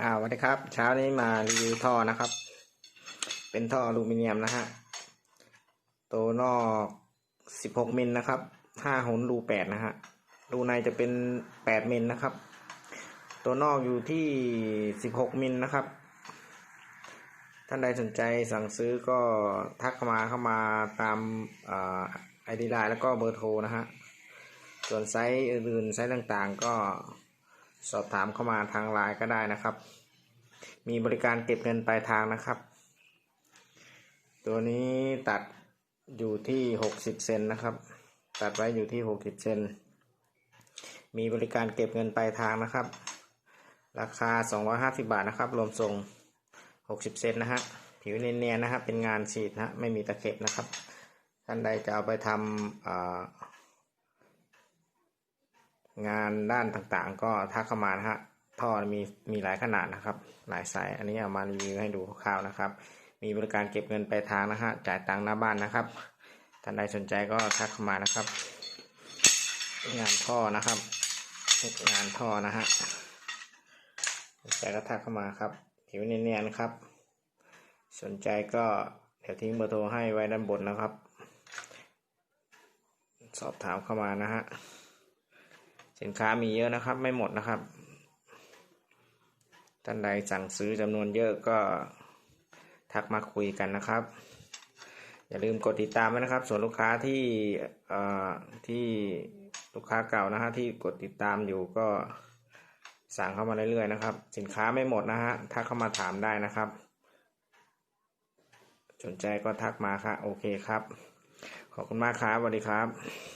อ่าสวัสดีครับเช้านี้มารีวิวท่อนะครับ เป็นท่ออลูมิเนียมนะฮะตัวนอก16มิลนะครับ5หุนรู8นะฮะรูในจะเป็น8มิลนะครับ ตัวนอกอยู่ที่16มิลนะครับ ท่านใดสนใจสั่งซื้อก็ทักเข้ามาเข้ามาตามไอดีไลน์แล้วก็เบอร์โทรนะฮะส่วนไซส์อื่นๆไซส์ต่างๆก็ สอบถามเข้ามาทางไลน์ก็ได้นะครับ มีบริการเก็บเงินปลายทางนะครับ ตัวนี้ตัดอยู่ที่ 60 เซนนะครับ ตัดไว้อยู่ที่ 60 เซน มีบริการเก็บเงินปลายทางนะครับ ราคา 250 บาทนะครับ รวมส่ง 60 เซนนะฮะ ผิวเนียนๆนะครับเป็นงานฉีดนะไม่มีตะเข็บนะครับ ท่านใดจะเอาไปทำ งานด้านต่างๆ ก็ทักเข้ามานะฮะท่อมีมีหลายขนาดนะครับ หลายไซส์อันนี้เอามารีวิวให้ดูคร่าวๆนะครับ มีบริการเก็บเงินปลายทางนะฮะจ่ายตังค์หน้าบ้านนะครับท่านใดสนใจก็ทักเข้ามานะครับ งานท่อนะครับงานท่อนะฮะสนใจก็ทักเข้ามาครับผิวเนียนๆครับ สนใจก็เดี๋ยวทิ้งเบอร์โทรให้ไว้ด้านบนนะครับ สอบถามเข้ามานะฮะ สินค้ามีเยอะนะครับ ไม่หมดนะครับ ท่านใดสั่งซื้อจำนวนเยอะก็ทักมาคุยกันนะครับ อย่าลืมกดติดตามไว้นะครับ ส่วนลูกค้าที่เอ่อที่ลูกค้าเก่านะฮะที่กดติดตามอยู่ก็สั่งเข้ามาเรื่อยๆนะครับ สินค้าไม่หมดนะฮะทักเข้ามาถามได้นะครับ สนใจก็ทักมาครับโอเคครับ ขอบคุณมากครับสวัสดีครับ